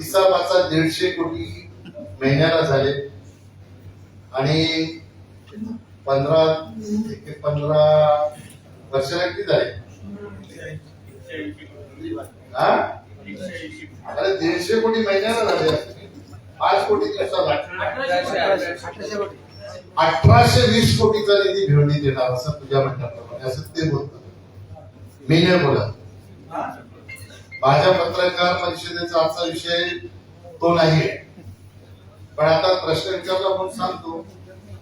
तिसा पाचा दीडशे कोटी महिन्याला झाले. आणि पंधरा पंधरा वर्षाला किती झाले? हा? अरे दीडशे कोटी महिन्याला झाले पाच कोटी दिवसाला अठराशे वीस कोटीचा निधी भिवंडीत देणार असं तुझ्या म्हणण्याप्रमाणे असं ते बोलतात. मी नाही बोला माझ्या पत्रकार परिषदेचा आजचा विषय तो नाहीये. पण आता प्रश्न विचारला म्हणून सांगतो.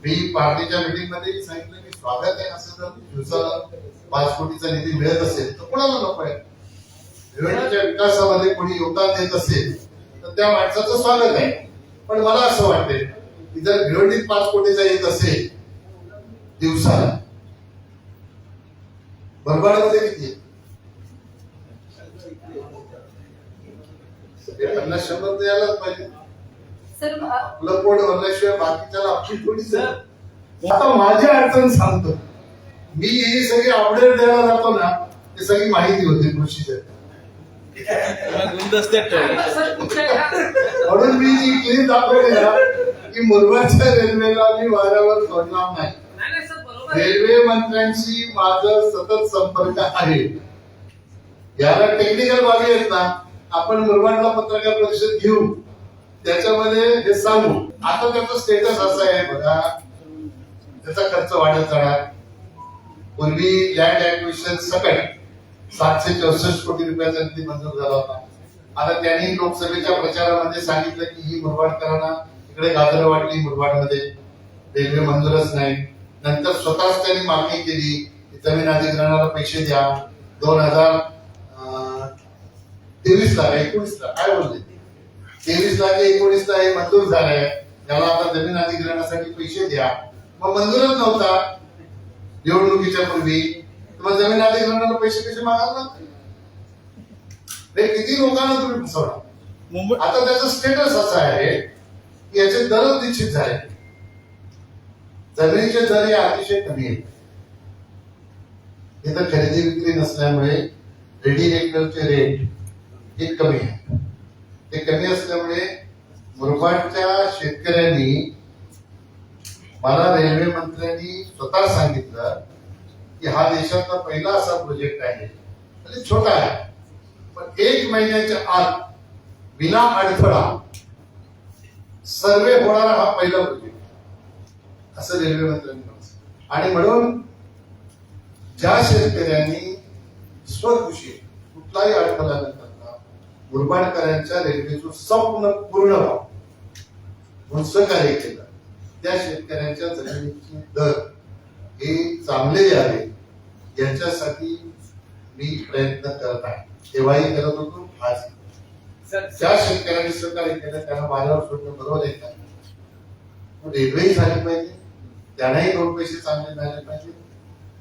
मी पार्टीच्या मीटिंगमध्ये सांगितलं की स्वागत आहे असं जर दिवसाला पाच कोटीचा निधी मिळत असेल तर कोणाला नको आहे? भिवंडीच्या विकासामध्ये कोणी योगदान देत असेल तर त्या माणसाचं स्वागत आहे. पण मला असं वाटतंय की जर भिवंडीत पाच कोटीचा येत असेल दिवसाला बरबाडमध्ये किती? हे पन्नास शंभर तर यायलाच पाहिजे सर अ, आपलं पोट भरल्याशिवाय बाकीच्याला आपली थोडीच आहे. आता माझी अडचण सांगतो मी ही सगळी अपडेट द्यायला जातो ना ते सगळी माहिती होती कृषीच्या गुलदस्त्यात ठेवले सर कुठे आहे? म्हणून मी जी क्लिप दाखवली ना की मुरबाडच्या रेल्वेला मी वाऱ्यावर सोडणार नाही नाही नाही सर बरोबर आहे. रेल्वे मंत्र्यांशी माझं सतत संपर्क आहे याला टेक्निकल बाबी आहेत ना आपण मुरबाडला पत्रकार परिषद घेऊ. त्याच्यामध्ये हे सांगू. आता त्याचं स्टेटस असं आहे बघा. त्याचा खर्च वाढत जाणार. पूर्वी लँड ऍक्विशन सकट सातशे चौसष्ट कोटी रुपयाचा निधी मंजूर झाला होता. आता त्यांनी लोकसभेच्या प्रचारामध्ये सांगितलं की ही मुरबाडकरांना इकडे गाजर वाटली मुरबाडमध्ये रेल्वे मंजूरच नाही. नंतर स्वतःच त्यांनी मागणी केली जमीन अधिग्रहणाला पैसे द्या. दोन हजार तेवीस ला एकोणीस ला काय बोलले? तेवीस ला की एकोणीस ला हे मंजूर झालंय. त्याला आता जमीन अधिग्रहणासाठी पैसे द्या. मग मंजूरच नव्हता. निवडणुकीच्या पूर्वी. मग जमीन अधिग्रहणाला पैसे कसे मागायला किती लोकांना तुम्ही फसवणार मुंबई आता त्याचं स्टेटस असं आहे की याचे दरच निश्चित झाले. जमिनीचे दर हे अतिशय कमी आहेत. इथं खरेदी विक्री नसल्यामुळे रेडी रेग्युलरचे रेट हे कमी आहे. ते कमी असल्यामुळे मुरबाडच्या शेतकऱ्यांनी मला रेल्वे मंत्र्यांनी स्वतः सांगितलं की हा देशातला पहिला असा प्रोजेक्ट आहे. म्हणजे छोटा आहे. पण एक महिन्याच्या आत विना अडथळा सर्वे होणारा हा पहिला प्रोजेक्ट असं रेल्वे मंत्र्यांनी आणि म्हणून ज्या शेतकऱ्यांनी स्वखुशी कुठलाही अडथळा मुरबाडकरांच्या रेल्वेचं संपूर्ण पूर्ण व्हावं. म्हणून सहकार्य केलं. त्या शेतकऱ्यांच्या जमिनीची दर हे चांगले यावे. याच्यासाठी मी प्रयत्न करत आहे. तेव्हाही करत होतो आज ज्या शेतकऱ्यांनी सहकार्य केलं त्यांना माझ्यावर सोडणं बरोबर आहे. का मग रेल्वेही झाली पाहिजे. त्यांनाही दोन पैसे चांगले मिळाले पाहिजे.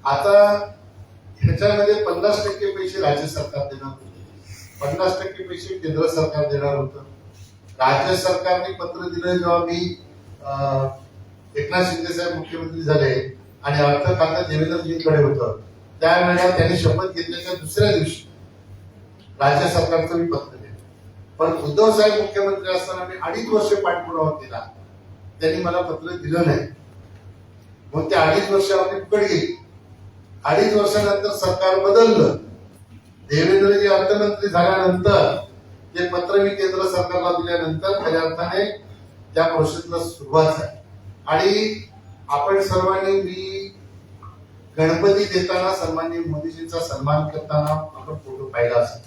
आता ह्याच्यामध्ये पन्नास टक्के पैसे राज्य सरकार देणार पन्नास टक्के पैसे केंद्र सरकार देणार होतं. राज्य सरकारने पत्र दिलं जेव्हा मी एकनाथ शिंदे साहेब मुख्यमंत्री झाले आणि अर्थ खातं देवेंद्रजींकडे होतं त्यावेळेला त्यांनी शपथ घेतल्याच्या दुसऱ्या दिवशी राज्य सरकारचं मी पत्र दिलं. पण उद्धव साहेब मुख्यमंत्री असताना मी अडीच वर्ष पाठपुरावा केला. त्यांनी मला पत्र दिलं नाही. मग ते अडीच वर्षामध्ये फुकट गेली? अडीच वर्षानंतर सरकार बदललं. देवेंद्रजी अर्थमंत्री झाल्यानंतर ते पत्र मी केंद्र सरकारला दिल्यानंतर खऱ्या अर्थाने त्या प्रोसेसला सुरुवात झाली. आणि आपण सर्वांनी मी गणपती देताना सन्माननीय मोदीजींचा सन्मान करताना आपण फोटो पाहिला असतो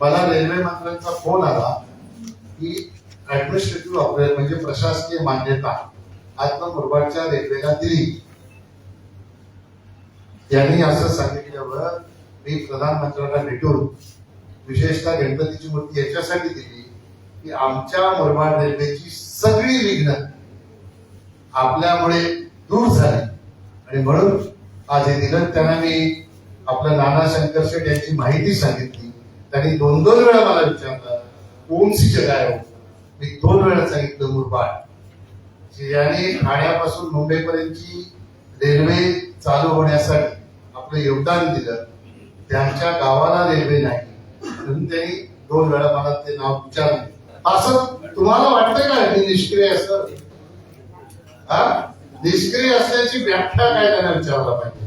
मला रेल्वे मंत्र्यांचा फोन आला की ऍडमिनिस्ट्रेटिव्ह अप्रुव्हल म्हणजे प्रशासकीय मान्यता आत्मा मुरबाडच्या रेल्वेला दिली. त्यांनी असं सांगितल्यावर मी प्रधानमंत्र्यांना भेटून विशेषतः गणपतीची मूर्ती याच्यासाठी दिली की आमच्या मुरबाड रेल्वेची सगळी विघ्न आपल्यामुळे दूर झाली. आणि म्हणून आज हे दिलं. त्यांना मी आपलं नाना शंकर शेठ यांची माहिती सांगितली. त्यांनी दोन दोन वेळा मला विचारलं ओमसीचे काय हो. मी दोन वेळा सांगितलं मुरबाड याने ठाण्यापासून मुंबईपर्यंतची रेल्वे चालू होण्यासाठी आपलं योगदान दिलं. त्यांच्या गावाला रेल्वे नाही. म्हणून त्यांनी दोन वेळा मला ते नाव विचारले. असं तुम्हाला वाटतंय का मी निष्क्रिय असं? हा? निष्क्रिय असल्याची व्याख्या काय त्यांना विचारायला पाहिजे?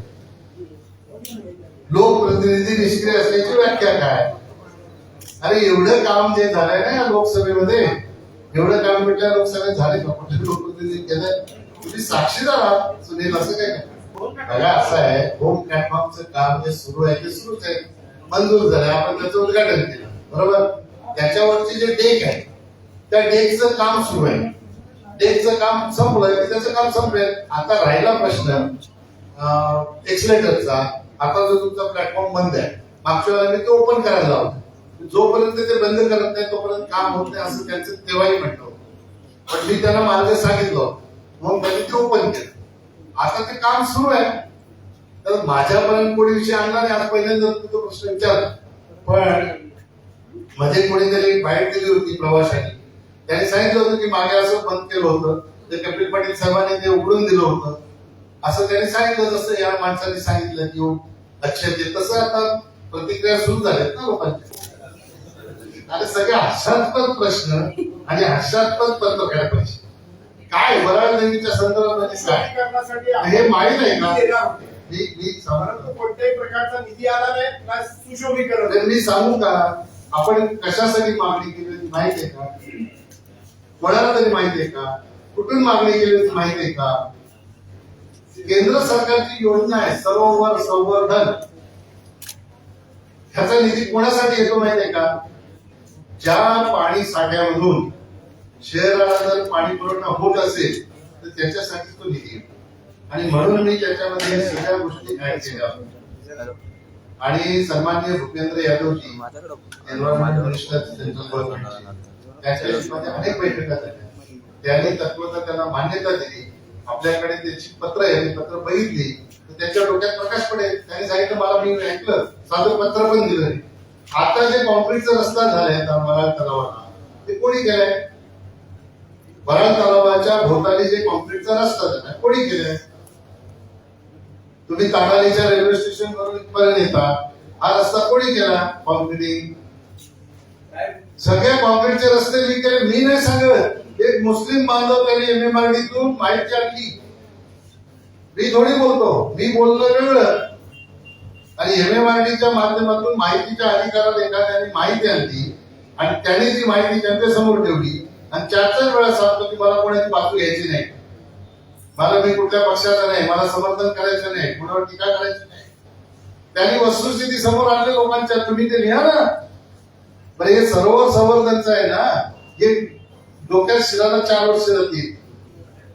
लोकप्रतिनिधी निष्क्रिय असल्याची व्याख्या काय? अरे एवढं काम जे झालंय ना या लोकसभेमध्ये एवढं काम कुठल्या लोकसभेत झाले का? कुठल्या लोकप्रतिनिधी केलं तुम्ही साक्षीदार आहात सुनील असं काय? नाही. असं आहे. होम प्लॅटफॉर्मचं काम जे सुरू आहे ते सुरूच आहे. मंजूर झालं आपण त्याचं उद्घाटन केलं. बरोबर? त्याच्यावरचे जे डेक आहे त्या डेकचं काम सुरू आहे. डेकचं काम संपलंय त्याचं काम संपलंय? आता राहिला प्रश्न एक्सलेटरचा आता जो तुमचा प्लॅटफॉर्म बंद आहे मागच्या वेळेला मी तो ओपन करायला लावतो जोपर्यंत ते बंद करत नाही तोपर्यंत काम होत नाही असं त्यांचं तेव्हाही म्हणतो पण मी त्यांना मार्ग सांगितलं होतं. म्हणून त्यांनी ते ओपन केलं. आता ते काम सुरू आहे. तर माझ्यापर्यंत कोणी विषय आणला नाही आज पहिल्यांदा तू तो प्रश्न विचारला. पण मध्ये कोणीतरी बाहेर दिली होती प्रवाशाने. त्यांनी सांगितलं होतं की मागे असं बंद केलं होतं. ते कपिल पाटील साहेबांनी ते उघडून दिलं होतं. असं त्यांनी सांगितलं जसं या माणसाने सांगितलं की हो, लक्षात येत तसं आता प्रतिक्रिया सुरू झाल्यात ना लोकांच्या आणि सगळे हास्यास्पद प्रश्न आणि हास्यास्पद पत्रकार प्रश्न काय वराळ देवीच्या संदर्भामध्ये काय? करण्यासाठी हे माहीत आहे का? कोणत्याही प्रकारचा निधी आला नाही ना सुशोभीकरण. तर मी सांगू का? आपण कशासाठी मागणी केली होती माहिती आहे का? कोणाला तरी माहिती आहे का? कुठून मागणी केली होती माहिती आहे का? केंद्र सरकारची योजना आहे सरोवर संवर्धन. ह्याचा निधी कोणासाठी येतो माहिती आहे का? ज्या पाणी साठ्यामधून शहराला जर पाणी पुरवठा होत असेल तर त्याच्यासाठी तो निधी येतो. आणि म्हणून मी त्याच्यामध्ये सगळ्या गोष्टी ऍड केल्या. आणि सन्मान्य Bhupendra Yadavji environment minister central गव्हर्नमेंटचे अनेक बैठका झाल्या. त्यांनी तत्वता त्यांना मान्यता दिली. आपल्याकडे त्याची पत्र आहे पत्र बघितली. तर त्याच्या डोक्यात प्रकाश पडेल. त्यांनी सांगितलं मला मी ऐकलं. साधं पत्र पण दिलं आता जे कॉन्क्रीटचा रस्ता झालाय मला तलावाला ते कोणी केलंय? वराळ तलावाच्या भोवताली जे कॉन्क्रीटचा रस्ता झाला कोणी केलाय? तुम्ही ताडालीच्या रेल्वे स्टेशन वरून इथपर्यंत येता. हा रस्ता कोणी केला? कॉन्क्रीटिंग सगळ्या कॉन्क्रीटचे रस्ते मी केले मी नाही सांगत. एक मुस्लिम बांधव त्यांनी एम एम आर तून माहिती आणली. मी थोडी बोलतो. मी बोललो वेगळं. आणि एम एम आर च्या माध्यमातून माहितीच्या अधिकारात एखाद्याने माहिती आणली आणि त्याने ती माहिती त्यांच्यासमोर ठेवली. आणि चार चार वेळा सांगतो की मला कोणाची बाजू घ्यायची नाही. मला मी कुठल्या पक्षाचा नाही मला समर्थन करायचं नाही कुणावर टीका करायची नाही. त्यांनी वस्तुस्थिती समोर आणले लोकांच्या तुम्ही ते लिहा ना. पण हे सरोवर संवर्धनचं आहे ना. हे डोक्यात शिराला चार वर्ष जातील.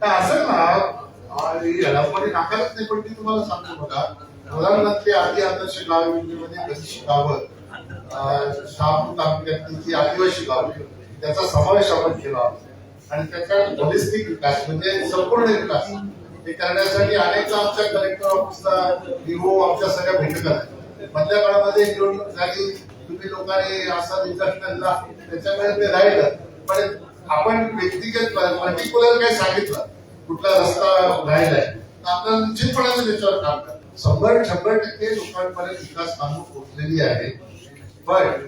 असं ना पण कोणी नाकारत नाही पण मी तुम्हाला सांगतो बघा. प्रधानमंत्री आधी आदर्श गाव योजनेमध्ये कशी शिकावं? अं, तालुक्यात तालुक्यातली आदिवासी गाव त्याचा समावेश आपण केला. आणि त्याचा होलिस्टिक विकास म्हणजे संपूर्ण विकास हे करण्यासाठी अनेक आमच्या कलेक्टर ऑफिसला विवो आमच्या सगळ्या भेटत आहेत मधल्या काळामध्ये निवडणूक झाली तुम्ही लोकांनी असा रिझल्ट आणला त्याच्यामुळे ते राहिलं. पण आपण व्यक्तिगत पर्टिक्युलर काही सांगितलं कुठला रस्ता राहिलाय तर आपल्याला निश्चितपणाने त्याच्यावर काम करा शंभर शंभर टक्के लोकांपर्यंत विकास कामं पोहोचलेली आहे पण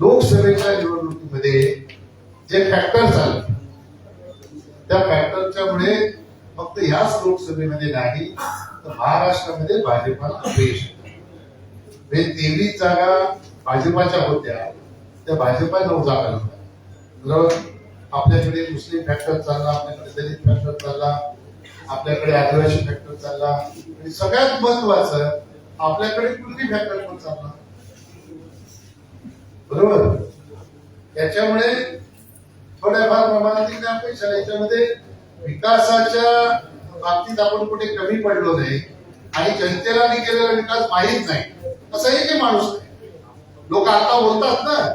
लोकसभेच्या निवडणुकीमध्ये जे फॅक्टर झाले त्या फॅक्टरच्या मुळे फक्त ह्याच लोकसभेमध्ये नाही तर महाराष्ट्रामध्ये भाजपाला अपयश म्हणजे तेवीस जागा भाजपाच्या होत्या त्या भाजपा नऊ जागा होत्या. बरोबर आपल्याकडे मुस्लिम फॅक्टर चालला आपल्याकडे दलित फॅक्टर चालला आपल्याकडे आदिवासी फॅक्टर चालला आणि सगळ्यात महत्वाचं आपल्याकडे कुठली फॅक्टर पण चालला बरोबर? त्याच्यामुळे थोड्याफार प्रमाणातील त्या पैशाला याच्यामध्ये विकासाच्या बाबतीत आपण कुठे कमी पडलो नाही आणि जनतेला केलेला विकास माहीत नाही. असं एकही माणूस नाही. लोक आता बोलतात ना.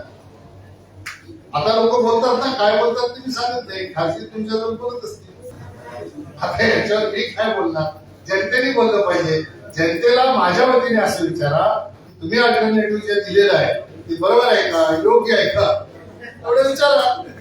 आता लोक बोलतात ना काय बोलतात ते मी सांगत नाही. खासगी तुमच्याजवळ बोलत असतील. आता याच्यावर मी काय बोलणार? जनतेने बोललं पाहिजे. जनतेला माझ्या वतीने असं विचारा. तुम्ही अल्टरनेटिव्ह जे दिलेलं आहे. ते बरोबर आहे का? योग्य आहे का? एवढं विचारा.